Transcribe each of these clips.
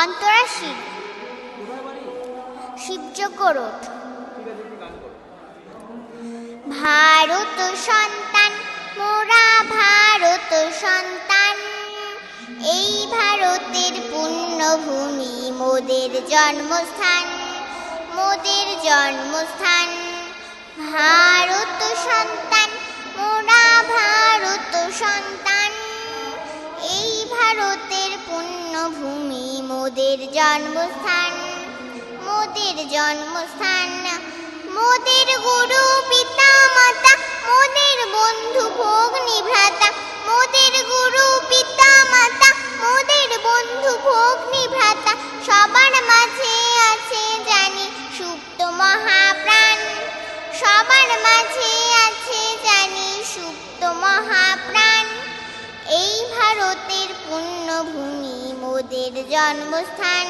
অন্তরা শিব শিবযজ্ঞরোধ ভারত সন্তান, মোরা ভারত সন্তান। এই ভারতের পুণ্যভূমি মোদের জন্মস্থান মোদের জন্মস্থান। ভারত সন্তান পুণ্যভূমি, মোদের জন্মস্থান মোদের জন্মস্থান, মোদের গুরু পিতা মাতা মোদের বন্ধু ভগ্নী ভ্রাতা মোদের গুরু পিতা মাতা মোদের বন্ধু ভগ্নী ভ্রাতা সবার মাঝে আছে জানি সুপ্ত মহাপ্রাণ, সবার মাঝে আছে জানি সুপ্ত মহাপ্রাণ। এই ভারতের পুণ্যভূমি মোদের জন্মস্থান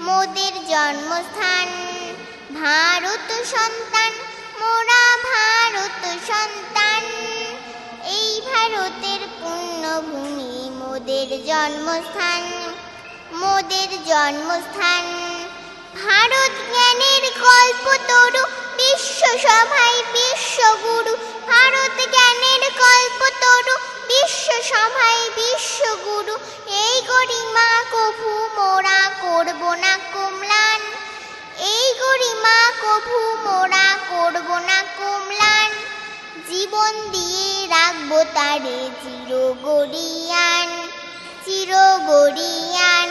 মোদের জন্মস্থান। ভারত সন্তান, মোরা ভারত সন্তান। এই ভারতের পুণ্যভূমি মোদের জন্মস্থান মোদের জন্মস্থান। ভারত জ্ঞানের কল্পতরু বিশ্ব সভায় বিশ্বগুরু সভায় বিশ্বগুরু, এই গরিমা কভু মোরা করব না কুমলান। এই গরিমা কভু মোরা করব না কুমলান। জীবন দিয়ে রাখব তারে চির গরিয়ান চির গরিয়ান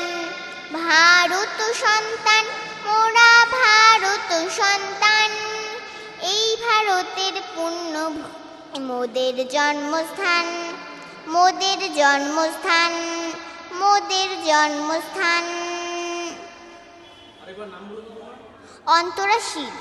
ভারত সন্তান, মোরা ভারত সন্তান। এই ভারতের পুণ্য মোদের জন্মস্থান। মোদের জন্মস্থান মোদের জন্মস্থান। অন্তরা শিব